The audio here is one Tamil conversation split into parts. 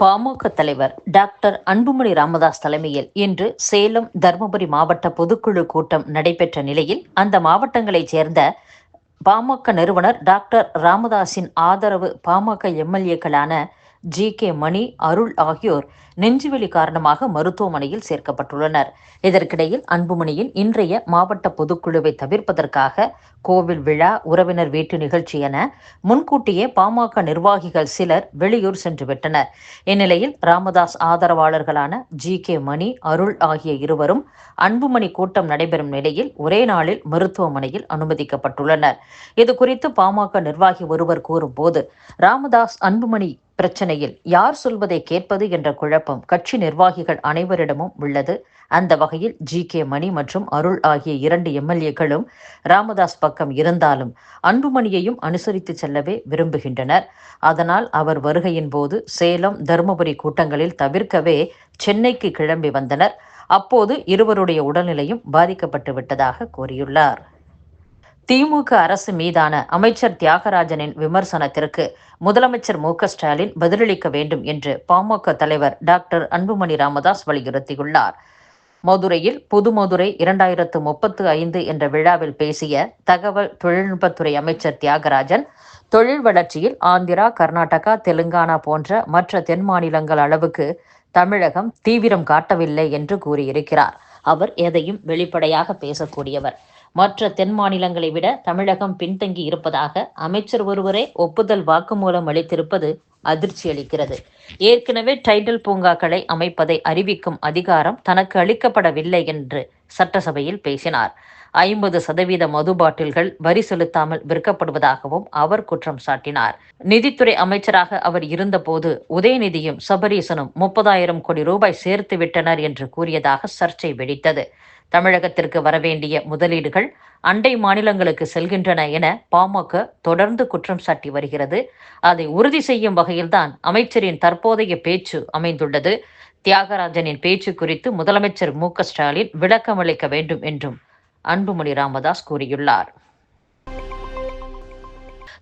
பாமக தலைவர் டாக்டர் அன்புமணி ராமதாஸ் தலைமையில் இன்று சேலம் தருமபுரி மாவட்ட பொதுக்குழு கூட்டம் நடைபெற்ற நிலையில் அந்த மாவட்டங்களைச் சேர்ந்த பாமக நிறுவனர் டாக்டர் ராமதாஸின் ஆதரவு பாமக எம்எல்ஏக்களான ஜி. கே. மணி அருள் ஆகியோர் நெஞ்சுவலி காரணமாக மருத்துவமனையில் சேர்க்கப்பட்டுள்ளனர். இதற்கிடையில் அன்புமணியின் இன்றைய மாவட்ட பொதுக்குழுவை தவிர்ப்பதற்காக கோவில் விழா உறவினர் வீட்டு நிகழ்ச்சி என முன்கூட்டியே பாமக நிர்வாகிகள் சிலர் வெளியூர் சென்று விட்டனர். இந்நிலையில் ராமதாஸ் ஆதரவாளர்களான ஜி. கே. மணி அருள் ஆகிய இருவரும் அன்புமணி கூட்டம் நடைபெறும் நிலையில் ஒரே நாளில் மருத்துவமனையில் அனுமதிக்கப்பட்டுள்ளனர். இது குறித்து பாமக நிர்வாகி ஒருவர் கூறும்போது ராமதாஸ் அன்புமணி பிரச்சனையில் யார் சொல்வதை கேட்பது என்ற குழப்பம் கட்சி நிர்வாகிகள் அனைவரிடமும் உள்ளது. அந்த வகையில் ஜி கே மணி மற்றும் அருள் ஆகிய இரண்டு எம்எல்ஏக்களும் ராமதாஸ் பக்கம் இருந்தாலும் அன்புமணியையும் அனுசரித்து செல்லவே விரும்புகின்றனர். அதனால் அவர் வருகையின் போது சேலம் தருமபுரி கூட்டங்களில் தவிர்க்கவே சென்னைக்கு கிளம்பி வந்தனர். அப்போது இருவருடைய உடல்நிலையும் பாதிக்கப்பட்டு விட்டதாக கூறியுள்ளார். திமுக அரசு மீதான அமைச்சர் தியாகராஜனின் விமர்சனத்திற்கு முதலமைச்சர் மு க ஸ்டாலின் பதிலளிக்க வேண்டும் என்று பாமக தலைவர் டாக்டர் அன்புமணி ராமதாஸ் வலியுறுத்தியுள்ளார். மதுரையில் புதுமதுரை இரண்டாயிரத்து முப்பத்து ஐந்து என்ற விழாவில் பேசிய தகவல் தொழில்நுட்பத்துறை அமைச்சர் தியாகராஜன் தொழில் வளர்ச்சியில் ஆந்திரா கர்நாடகா தெலுங்கானா போன்ற மற்ற தென் மாநிலங்கள் அளவுக்கு தமிழகம் தீவிரம் காட்டவில்லை என்று கூறியிருக்கிறார். அவர் எதையும் வெளிப்படையாக பேசக்கூடியவர். மற்ற தென் மாநிலங்களை விட தமிழகம் பின்தங்கி இருப்பதாக அமைச்சர் ஒருவரே ஒப்புதல் வாக்குமூலம் அளித்திருப்பது அதிர்ச்சி அளிக்கிறது. ஏற்கனவே டைடல் பூங்காக்களை அமைப்பதை அறிவிக்கும் அதிகாரம் தனக்கு அளிக்கப்படவில்லை என்று சட்டசபையில் பேசினார். ஐம்பது சதவீத மது பாட்டில்கள் வரி செலுத்தாமல் விற்கப்படுவதாகவும் அவர் குற்றம் சாட்டினார். நிதித்துறை அமைச்சராக அவர் இருந்தபோது உதயநிதியும் சபரீசனும் முப்பதாயிரம் கோடி ரூபாய் சேர்த்து விட்டனர் என்று கூறியதாக சர்ச்சை வெடித்தது. தமிழகத்திற்கு வரவேண்டிய முதலீடுகள் அண்டை மாநிலங்களுக்கு செல்கின்றன என பாமக தொடர்ந்து குற்றம் சாட்டி வருகிறது. அதை உறுதி செய்யும் வகையில்தான் அமைச்சரின் தற்போதைய பேச்சு அமைந்துள்ளது. தியாகராஜனின் பேச்சு குறித்து முதலமைச்சர் மு ஸ்டாலின் விளக்கமளிக்க வேண்டும் என்றும் அன்புமணி ராமதாஸ் கூறியுள்ளார்.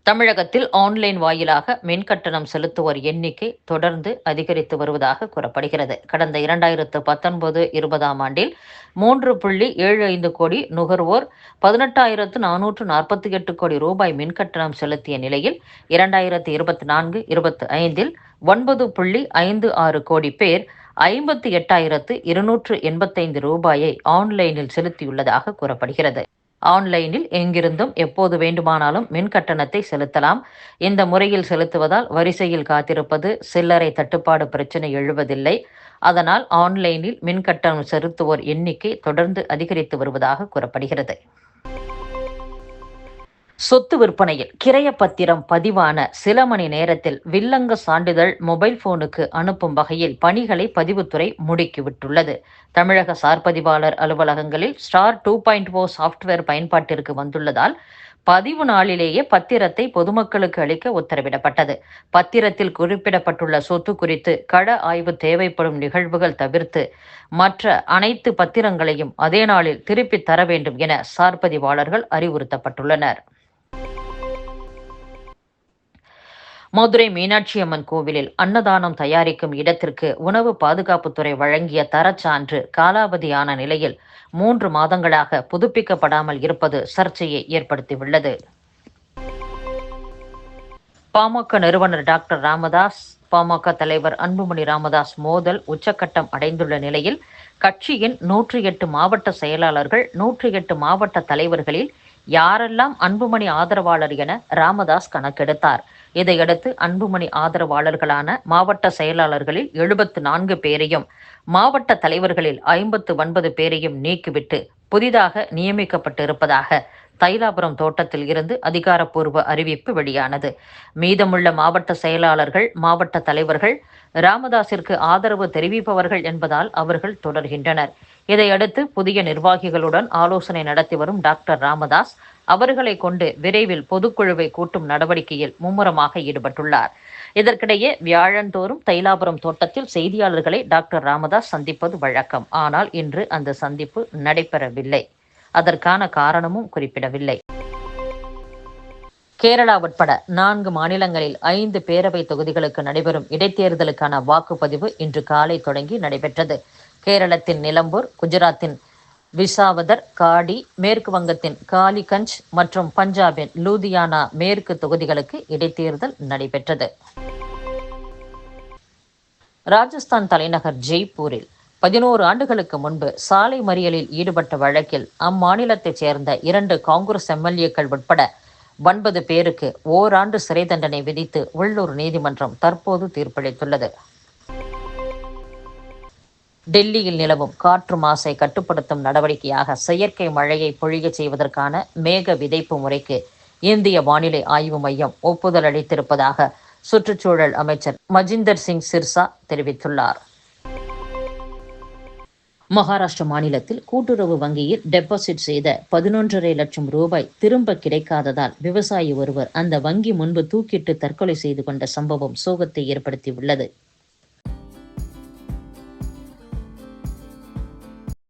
தமிழகத்தில் ஆன்லைன் வாயிலாக மின் கட்டணம் செலுத்துவோர் எண்ணிக்கை தொடர்ந்து அதிகரித்து வருவதாக கூறப்படுகிறது. கடந்த இரண்டாயிரத்து பத்தொன்பது இருபதாம் ஆண்டில் மூன்று புள்ளி ஏழு ஐந்து கோடி நுகர்வோர் பதினெட்டாயிரத்து நானூற்று நாற்பத்தி எட்டு கோடி ரூபாய் மின் கட்டணம் செலுத்திய நிலையில் இரண்டாயிரத்து இருபத்தி நான்கு இருபத்தி ஐந்தில் ஒன்பது புள்ளி ஐந்து ஆறு கோடி பேர் ஐம்பத்தி எட்டாயிரத்து இருநூற்று எண்பத்தைந்து ரூபாயை ஆன்லைனில் செலுத்தியுள்ளதாக கூறப்படுகிறது. ஆன்லைனில் எங்கிருந்தும் எப்போது வேண்டுமானாலும் மின் கட்டணத்தை செலுத்தலாம். இந்த முறையில் செலுத்துவதால் வரிசையில் காத்திருப்பது சில்லறை தட்டுப்பாடு பிரச்சனை எழுவதில்லை. அதனால் ஆன்லைனில் மின் கட்டணம் செலுத்துவோர் எண்ணிக்கை தொடர்ந்து அதிகரித்து வருவதாக கூறப்படுகிறது. சொத்து விற்பனையில் கிரைய பத்திரம் பதிவான சில மணி நேரத்தில் வில்லங்க சான்றிதழ் மொபைல் போனுக்கு அனுப்பும் வகையில் பணிகளை பதிவுத்துறை முடுக்கிவிட்டுள்ளது. தமிழக சார் பதிவாளர் அலுவலகங்களில் star two point O software பயன்பாட்டிற்கு வந்துள்ளதால் பதிவு நாளிலேயே பத்திரத்தை பொதுமக்களுக்கு அளிக்க உத்தரவிடப்பட்டது. பத்திரத்தில் குறிப்பிடப்பட்டுள்ள சொத்து குறித்து கள ஆய்வு தேவைப்படும் நிகழ்வுகள் தவிர்த்து மற்ற அனைத்து பத்திரங்களையும் அதே நாளில் திருப்பித் தர வேண்டும் என சார்பதிவாளர்கள் அறிவுறுத்தப்பட்டுள்ளனர். மதுரை மீனாட்சி அம்மன் கோவிலில் அன்னதானம் தயாரிக்கும் இடத்திற்கு உணவு பாதுகாப்புத்துறை வழங்கிய தரச்சான்று காலாவதியான நிலையில் மூன்று மாதங்களாக புதுப்பிக்கப்படாமல் இருப்பது சர்ச்சையை ஏற்படுத்தியுள்ளது. பாமக நிறுவனர் டாக்டர் ராமதாஸ் பாமக தலைவர் அன்புமணி ராமதாஸ் மோதல் உச்சக்கட்டம் அடைந்துள்ள நிலையில் கட்சியின் நூற்றி எட்டு மாவட்ட செயலாளர்கள் நூற்றி எட்டு மாவட்ட தலைவர்களில் யாரெல்லாம் அன்புமணி ஆதரவாளர் என ராமதாஸ் கணக்கெடுத்தார்? இதையடுத்து அன்புமணி ஆதரவாளர்களான மாவட்ட செயலாளர்களில் எழுபத்து நான்கு பேரையும் மாவட்ட தலைவர்களில் ஐம்பத்து ஒன்பது பேரையும் நீக்கிவிட்டு புதிதாக நியமிக்கப்பட்டிருப்பதாக தைலாபுரம் தோட்டத்தில் இருந்து அதிகாரப்பூர்வ அறிவிப்பு வெளியானது. மீதமுள்ள மாவட்ட செயலாளர்கள் மாவட்ட தலைவர்கள் ராமதாசிற்கு ஆதரவு தெரிவிப்பவர்கள் என்பதால் அவர்கள் தொடர்கின்றனர். இதையடுத்து புதிய நிர்வாகிகளுடன் ஆலோசனை நடத்தி வரும் டாக்டர் ராமதாஸ் அவர்களை கொண்டு விரைவில் பொதுக்குழுவை கூட்டும் நடவடிக்கையில் மும்முரமாக ஈடுபட்டுள்ளார். இதற்கிடையே வியாழந்தோறும் தைலாபுரம் தோட்டத்தில் செய்தியாளர்களை டாக்டர் ராமதாஸ் சந்திப்பது வழக்கம். ஆனால் இன்று அந்த சந்திப்பு நடைபெறவில்லை. அதற்கான காரணமும் குறிப்பிடவில்லை. கேரளா உட்பட நான்கு மாநிலங்களில் ஐந்து பேரவை தொகுதிகளுக்கு நடைபெறும் இடைத்தேர்தலுக்கான வாக்குப்பதிவு இன்று காலை தொடங்கி நடைபெற்றது. கேரளத்தின் நிலம்பூர் குஜராத்தின் விசாவதர் காடி மேற்கு வங்கத்தின் காலிகஞ்ச் மற்றும் பஞ்சாபின் லூதியானா மேற்கு தொகுதிகளுக்கு இடைத்தேர்தல் நடைபெற்றது. ராஜஸ்தான் தலைநகர் ஜெய்ப்பூரில் பதினோரு ஆண்டுகளுக்கு முன்பு சாலை மறியலில் ஈடுபட்ட வழக்கில் அம்மாநிலத்தைச் சேர்ந்த இரண்டு காங்கிரஸ் எம்எல்ஏக்கள் உட்பட ஒன்பது பேருக்கு ஓராண்டு சிறை தண்டனை விதித்து உள்ளூர் நீதிமன்றம் தற்போது தீர்ப்பளித்துள்ளது. டெல்லியில் நிலவும் காற்று மாசை கட்டுப்படுத்தும் நடவடிக்கையாக செயற்கை மழையை பொழியச் செய்வதற்கான மேக விதைப்பு முறைக்கு இந்திய வானிலை ஆய்வு மையம் ஒப்புதல் அளித்திருப்பதாக சுற்றுச்சூழல் அமைச்சர் மஜிந்தர் சிங் சிர்சா தெரிவித்துள்ளார். மகாராஷ்டிர மாநிலத்தில் கூட்டுறவு வங்கியில் டெபாசிட் செய்த பதினொன்றரை லட்சம் ரூபாய் திரும்ப கிடைக்காததால் விவசாயி ஒருவர் அந்த வங்கி முன்பு தூக்கிட்டு தற்கொலை செய்து கொண்ட சம்பவம் சோகத்தை ஏற்படுத்தியுள்ளது.